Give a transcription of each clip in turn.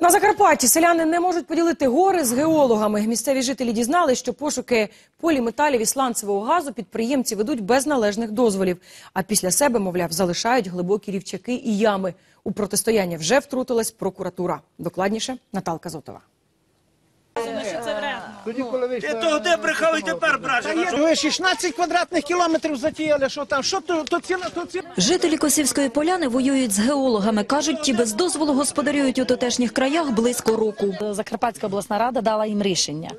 На Закарпатті селяни не можуть поділити гори з геологами. Місцеві жителі дізнали, що пошуки поліметалів і сланцевого газу підприємці ведуть без належних дозволів. А після себе, мовляв, залишають глибокі рівчаки і ями. У протистояння вже втрутилась прокуратура. Докладніше Наталка Зотова. Ти того де брехав і тепер бреше. Ви 16 квадратних кілометрів затіяли, що там? Що то, то ціла, то ціла? Жителі Косівської поляни воюють з геологами. Кажуть, ті без дозволу господарюють у тутешніх краях близько року. Закарпатська обласна рада дала їм рішення.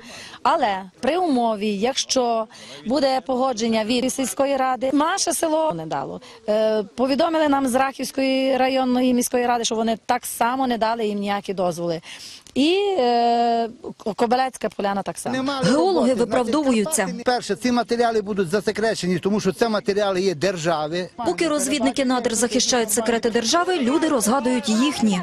Але при умові, якщо буде погодження від сільської ради, наше село не дало. Е, повідомили нам з Рахівської районної міської ради, що вони так само не дали їм ніякі дозволи. І е, Кобелецька поляна так само. Немає Геологи роботи. виправдовуються. Перше, ці матеріали будуть засекречені, тому що це матеріали є держави. Поки розвідники надр захищають секрети держави, люди розгадують їхні.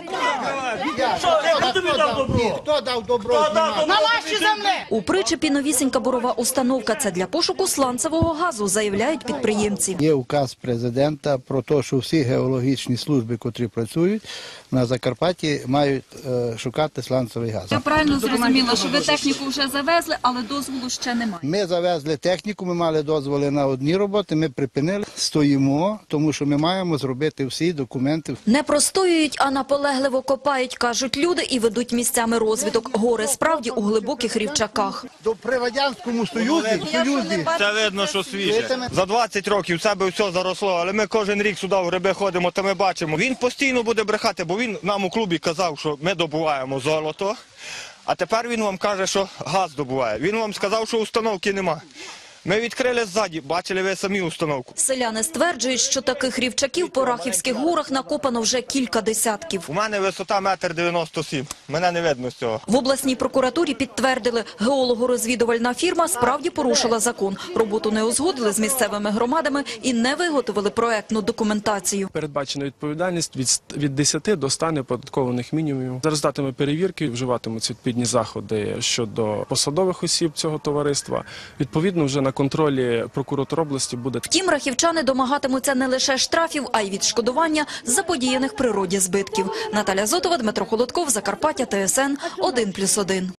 Хто тобі дав добро? Хто дав добро? Хто дав добро? На ваші землі! У причепі новісінька борова установка. Це для пошуку сланцевого газу, заявляють підприємці. Є указ президента про те, що всі геологічні служби, котрі працюють на Закарпатті, мають е, шукати сланцевий газ. Я правильно зрозуміла, що ви техніку вже завезли, але дозволу ще немає. Ми завезли техніку, ми мали дозволи на одні роботи, ми припинили, стоїмо, тому що ми маємо зробити всі документи. Не простоюють, а наполегливо копають, кажуть люди, і ведуть місцями розвідок. Гори справді у глибоких рівчаках. До при радянському союзі, союзі Це видно, що Це свіже. За 20 років в себе все заросло, але ми кожен рік сюди в гриби ходимо, то ми бачимо. Він постійно буде брехати, бо він нам у клубі казав, що ми добуваємо золото. А тепер він вам каже, що газ добуває. Він вам сказав, що установки нема. Ми відкрили ззаді, бачили ви самі установку. Селяни стверджують, що таких рівчаків по Рахівських горах накопано вже кілька десятків. У мене висота метр дев'яносто сім. Мене не видно з цього. В обласній прокуратурі підтвердили, геолого-розвідувальна фірма справді порушила закон. Роботу не узгодили з місцевими громадами і не виготовили проектну документацію. Передбачена відповідальність від, від 10 до 100 неоподаткованих мінімумів. За результатами перевірки вживатимуться відповідні заходи щодо посадових осіб цього товариства. Відповідно, вже на контролі прокуратур області буде Втім, рахівчани домагатимуться не лише штрафів, а й відшкодування заподіяних природі збитків. Наталя Зотова, Дмитро Холодков, Закарпаття, ТСН 1+,1.